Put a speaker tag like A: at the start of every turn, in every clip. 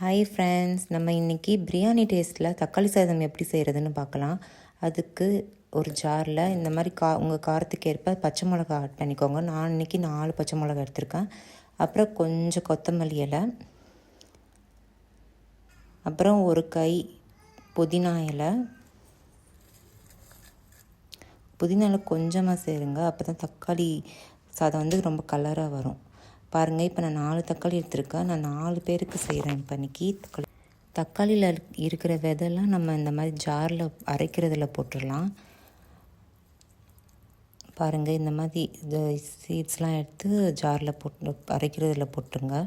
A: Hi friends நம்ம இன்றைக்கி பிரியாணி டேஸ்ட்டில் தக்காளி சாதம் எப்படி செய்கிறதுன்னு பார்க்கலாம். அதுக்கு ஒரு ஜாரில் இந்த மாதிரி கா உங்கள் காரத்துக்கு ஏற்ப பச்சை மிளகா ஆட் பண்ணிக்கோங்க. நான் இன்றைக்கி நாலு பச்சை மிளகா எடுத்திருக்கேன். அப்புறம் கொஞ்சம் கொத்தமல்லி இலை. அப்புறம் ஒரு கை புதினா இலை. புதினா கொஞ்சமாக சேருங்க. அப்போ தான் தக்காளி சாதம் வந்து ரொம்ப கலராக வரும். பாருங்கள் இப்போ நான் நாலு தக்காளி எடுத்திருக்கேன். நான் நாலு பேருக்கு செய்கிறேன் இப்போ இன்றைக்கி தக்காளி. தக்காளியில் இருக்கிற விதெல்லாம் நம்ம இந்த மாதிரி ஜாரில் அரைக்கிறதுல போட்டுடலாம். பாருங்கள் இந்த மாதிரி இந்த சீட்ஸ்லாம் எடுத்து ஜாரில் போட்டு அரைக்கிறதுல போட்டுருங்க.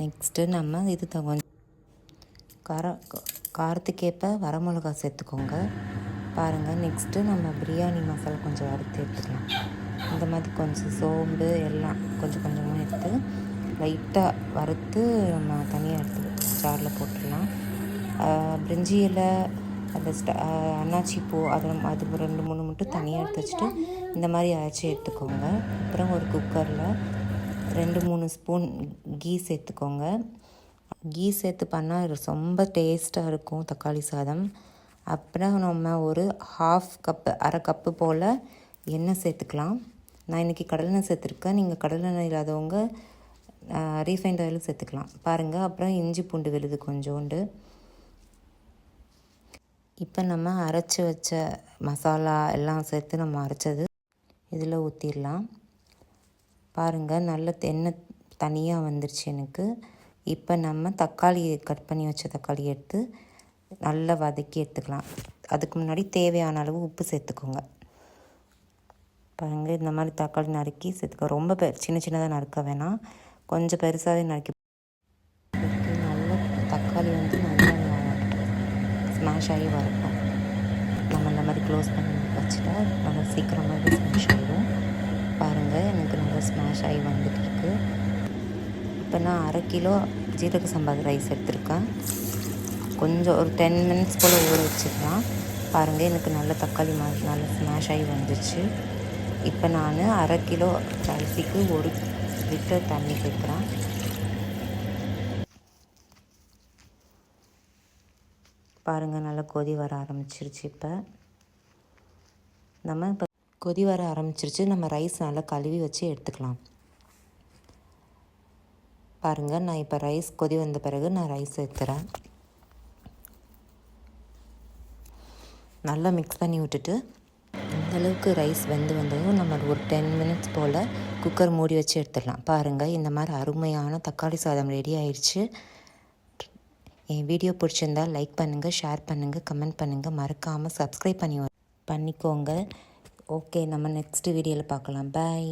A: நெக்ஸ்ட்டு நம்ம இது தகுந்த கார காரத்துக்கேற்ப வரமிளகா சேர்த்துக்கோங்க. பாருங்கள் நெக்ஸ்ட்டு நம்ம பிரியாணி மசாலா கொஞ்சம் வறுத்து எடுத்துக்கலாம். இந்த மாதிரி கொஞ்சம் சோம்பு எல்லாம் கொஞ்சம் கொஞ்சமாக எடுத்து லைட்டாக வறுத்து நம்ம தனியாக எடுத்து ஜாரில் போட்டுடலாம். பிரிஞ்சி இலை அந்த ஸ்ட அன்னாச்சி பூ அது அது ரெண்டு மூணு மட்டும் தனியாக எடுத்து வச்சுட்டு இந்த மாதிரி அரைச்சி எடுத்துக்கோங்க. அப்புறம் ஒரு குக்கரில் ரெண்டு மூணு ஸ்பூன் கீ சேர்த்துக்கோங்க. கீ சேர்த்து பண்ணால் ரொம்ப டேஸ்ட்டாக இருக்கும் தக்காளி சாதம். அப்புறம் நம்ம ஒரு ஹாஃப் கப்பு அரை கப்பு போல் எண்ணெய் சேர்த்துக்கலாம். நான் இன்றைக்கி கடலெண்ணெய் சேர்த்துருக்கேன். நீங்கள் கடலெண்ணெய் இல்லாதவங்க ரீஃபைண்ட் ஆயிலும் சேர்த்துக்கலாம். பாருங்கள் அப்புறம் இஞ்சி பூண்டு விழுது கொஞ்சோண்டு. இப்போ நம்ம அரைச்சி வச்ச மசாலா எல்லாம் சேர்த்து நம்ம அரைச்சது இதில் ஊற்றிடலாம் பாருங்கள் நல்ல எண்ணெய் தனியாக வந்துருச்சு எனக்கு. இப்போ நம்ம தக்காளி கட் பண்ணி வச்ச தக்காளி எடுத்து நல்லா வதக்கி எடுத்துக்கலாம். அதுக்கு முன்னாடி தேவையான அளவு உப்பு சேர்த்துக்கோங்க. பாருங்கள் இந்த மாதிரி தக்காளி நறுக்கி சேர்த்துக்க. ரொம்ப பெ சின்ன சின்னதாக நறுக்க வேணாம். கொஞ்சம் பெருசாகவே நறுக்கி நல்ல தக்காளி வந்து நல்லா ஸ்மாஷ் ஆகி வரட்டும். நம்ம இந்த மாதிரி க்ளோஸ் பண்ணி வச்சுட்டா நல்லா சீக்கிரமாக ஸ்மாஷ் ஆகிடும் பாருங்கள் எனக்கு நல்லா ஸ்மாஷ் ஆகி வந்துட்டுருக்கு இப்போ நான் அரை கிலோ ஜீரக சம்பா ரைஸ் எடுத்திருக்கேன். கொஞ்சம் ஒரு டென் மினிட்ஸ் போல் ஊற வச்சுக்கலாம் பாருங்கள் எனக்கு நல்ல தக்காளி மாதிரி நல்லா ஸ்மாஷ் ஆகி வந்துச்சு. இப்போ நான் அரை கிலோ அரிசிக்கு ஒரு லிட்டர் தண்ணி சேர்க்குறேன். பாருங்கள் நல்லா கொதி வர ஆரம்பிச்சிருச்சு இப்போ. நம்ம இப்போ கொதி வர ஆரம்பிச்சிருச்சு. நம்ம ரைஸ் நல்லா கழுவி வச்சு எடுத்துக்கலாம். பாருங்கள் நான் இப்போ ரைஸ் கொதி வந்த பிறகு நான் ரைஸ் எடுத்துகிறேன் நல்லா மிக்ஸ் பண்ணி விட்டுட்டு அந்தளவுக்கு ரைஸ் வெந்து வந்ததும் நம்ம ஒரு டென் மினிட்ஸ் போல் குக்கர் மூடி வச்சு எடுத்துடலாம். பாருங்கள் இந்த மாதிரி அருமையான தக்காளி சாதம் ரெடி ஆயிடுச்சு. என் வீடியோ பிடிச்சிருந்தால் லைக் பண்ணுங்கள் ஷேர் பண்ணுங்கள் கமெண்ட் பண்ணுங்கள் மறக்காமல் சப்ஸ்கிரைப் பண்ணி பண்ணிக்கோங்க. ஓகே நம்ம நெக்ஸ்ட் வீடியோவில் பார்க்கலாம். பாய்